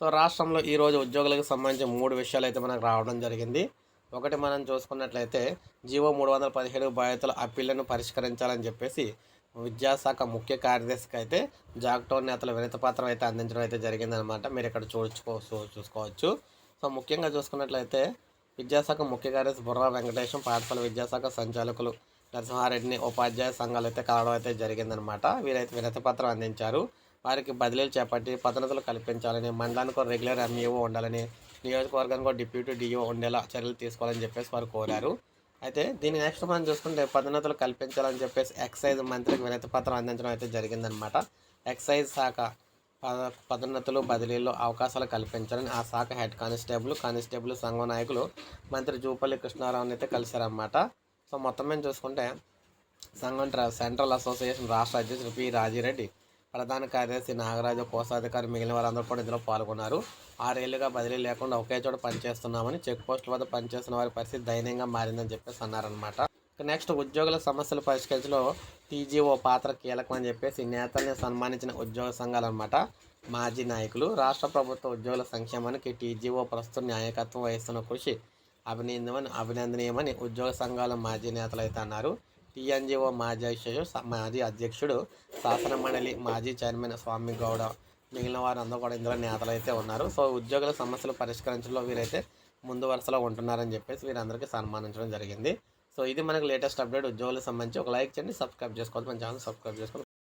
So రాష్ట్రంలో ఈరోజు ఉద్యోగులకు సంబంధించి మూడు విషయాలు అయితే మనకు రావడం జరిగింది. ఒకటి మనం చూసుకున్నట్లయితే జీవో మూడు వందల పదిహేడు బాధితుల అప్పీళ్ళను పరిష్కరించాలని చెప్పేసి విద్యాశాఖ ముఖ్య కార్యదర్శికి అయితే జాక్టోన్ నేతల వినతి పత్రం అయితే అందించడం అయితే జరిగిందనమాట మీరు ఇక్కడ చూసుకో చూ- చూసుకోవచ్చు. సో ముఖ్యంగా చూసుకున్నట్లయితే విద్యాశాఖ ముఖ్య కార్యదర్శి బుర్రా వెంకటేశం పాఠశాల విద్యాశాఖ సంచాలకులు నరసింహారెడ్డిని ఉపాధ్యాయ సంఘాలు అయితే కలవడం అయితే జరిగిందనమాట వీరైతే వినతి పత్రం అందించారు. వారికి బదిలీలు చేపట్టి భద్రతలు కల్పించాలని మండలానికి ఒక రెగ్యులర్ ఎంఈఓ ఉండాలని నియోజకవర్గానికి ఒక డిప్యూటీ డిఓ ఉండేలా చర్యలు తీసుకోవాలని చెప్పేసి వారు కోరారు. అయితే దీని నెక్స్ట్ మనం చూసుకుంటే పదోన్నతులు కల్పించాలని చెప్పేసి ఎక్సైజ్ మంత్రికి వినతి పత్రం అందించడం అయితే జరిగిందనమాట ఎక్సైజ్ శాఖ పద- పదోన్నతులు బదిలీల్లో అవకాశాలు కల్పించాలని ఆ శాఖ హెడ్ కానిస్టేబుల్ కానిస్టేబుల్ సంఘ నాయకులు మంత్రి జూపల్లి కృష్ణారావుని అయితే కలిశారన్నమాట. సో మొత్తం మేము చూసుకుంటే సంఘం సెంట్రల్ అసోసియేషన్ రాష్ట్ర అధ్యక్షుడు పి రాజిరెడ్డి ప్రధాన కార్యదర్శి నాగరాజు కోశాధికారి మిగిలిన వారందరూ కూడా ఇందులో పాల్గొన్నారు. ఆరేళ్ళుగా బదిలీ లేకుండా ఒకే చోట పనిచేస్తున్నామని చెక్ పోస్టుల వద్ద పనిచేస్తున్న వారి పరిస్థితి దయనీయంగా మారిందని చెప్పేసి అన్నారనమాట నెక్స్ట్ ఉద్యోగుల సమస్యలు పరిష్కరించలో టీజీఓ పాత్ర కీలకం అని చెప్పేసి నేతల్ని సన్మానించిన ఉద్యోగ సంఘాలు అనమాట మాజీ నాయకులు రాష్ట్ర ప్రభుత్వ ఉద్యోగుల సంక్షేమానికి టీజీఓ ప్రస్తుతం నాయకత్వం వహిస్తున్న కృషి అభినందమని అభినందనీయమని ఉద్యోగ సంఘాల మాజీ నేతలు అయితే అన్నారు. టీఎన్జిఓ మాజీ అధ్యక్షుడు మాజీ అధ్యక్షుడు శాసన మండలి మాజీ చైర్మన్ స్వామి గౌడ మిగిలిన వారు అందరూ కూడా ఇందులో నేతలు అయితే ఉన్నారు. సో ఉద్యోగుల సమస్యలు పరిష్కరించడంలో వీరైతే ముందు వరుసలో ఉంటున్నారని చెప్పేసి వీరందరికీ సన్మానించడం జరిగింది. సో ఇది మనకు లేటెస్ట్ అప్డేట్. ఉద్యోగులకు సంబంధించి ఒక లైక్ చేయండి సబ్స్క్రైబ్ చేసుకోవాలి మన ఛానల్ సబ్స్క్రైబ్ చేసుకోవాలి